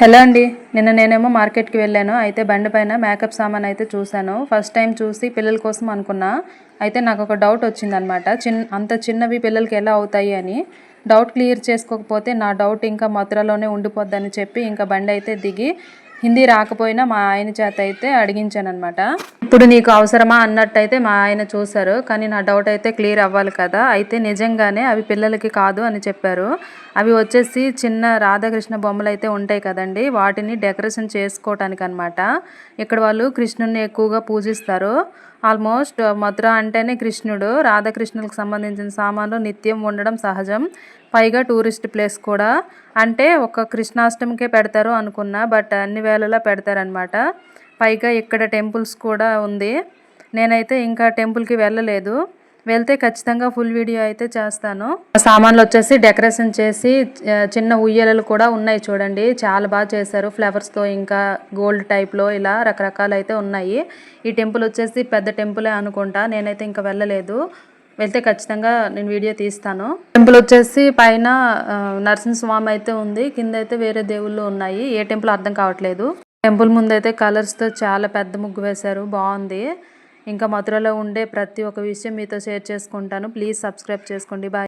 Hello అండి. నిన్న నేనేమో మార్కెట్కి వెళ్ళాను. అయితే బండి పైన మేకప్ సామాన్ అయితే చూశాను. ఫస్ట్ టైం చూసి పిల్లల కోసం అనుకున్నా. అయితే నాకు ఒక డౌట్ వచ్చిందనమాట. చిన్ అంత చిన్నవి పిల్లలకి ఎలా అవుతాయి అని. డౌట్ క్లియర్ చేసుకోకపోతే నా డౌట్ ఇంకా మధురలోనే ఉండిపోద్దని చెప్పి ఇంకా బండి అయితే దిగి హిందీ రాకపోయినా మా ఆయన చేత అయితే అడిగించానమాట ఇప్పుడు నీకు అవసరమా అన్నట్టయితే మా ఆయన చూశారు. కానీ నా డౌట్ అయితే క్లియర్ అవ్వాలి కదా. అయితే నిజంగానే అవి పిల్లలకి కాదు అని చెప్పారు. అవి వచ్చేసి చిన్న రాధాకృష్ణ బొమ్మలు అయితే ఉంటాయి కదండి. వాటిని డెకరేషన్ చేసుకోవటానికి అనమాట ఇక్కడ వాళ్ళు కృష్ణుని ఎక్కువగా పూజిస్తారు. ఆల్మోస్ట్ మధుర అంటేనే కృష్ణుడు రాధాకృష్ణులకు సంబంధించిన సామాన్లు నిత్యం ఉండడం సహజం. పైగా టూరిస్ట్ ప్లేస్ కూడా. అంటే ఒక కృష్ణాష్టమికే పెడతారు అనుకున్నా బట్ అన్ని వేళలా పెడతారనమాట పైగా ఇక్కడ టెంపుల్స్ కూడా ఉంది. నేనైతే ఇంకా టెంపుల్కి వెళ్ళలేదు. వెళ్తే ఖచ్చితంగా ఫుల్ వీడియో అయితే చేస్తాను. సామాన్లు వచ్చేసి డెకరేషన్ చేసి చిన్న ఉయ్యలలు కూడా ఉన్నాయి చూడండి. చాలా బాగా చేశారు. ఫ్లవర్స్తో ఇంకా గోల్డ్ టైప్లో ఇలా రకరకాలు అయితే ఉన్నాయి. ఈ టెంపుల్ వచ్చేసి పెద్ద టెంపులే అనుకుంటా. నేనైతే ఇంకా వెళ్ళలేదు. వెళ్తే ఖచ్చితంగా నేను వీడియో తీస్తాను. టెంపుల్ వచ్చేసి పైన నరసింహస్వామి అయితే ఉంది. కింద అయితే వేరే దేవుళ్ళు ఉన్నాయి. ఏ టెంపుల్ అర్థం కావట్లేదు. టెంపుల్ ముందు అయితే కలర్స్తో చాలా పెద్ద ముగ్గు వేశారు. బాగుంది. ఇంకా మధురలో ఉండే ప్రతి ఒక్క విషయం మీతో షేర్ చేసుకుంటాను. ప్లీజ్ సబ్స్క్రైబ్ చేసుకోండి. బాయ్.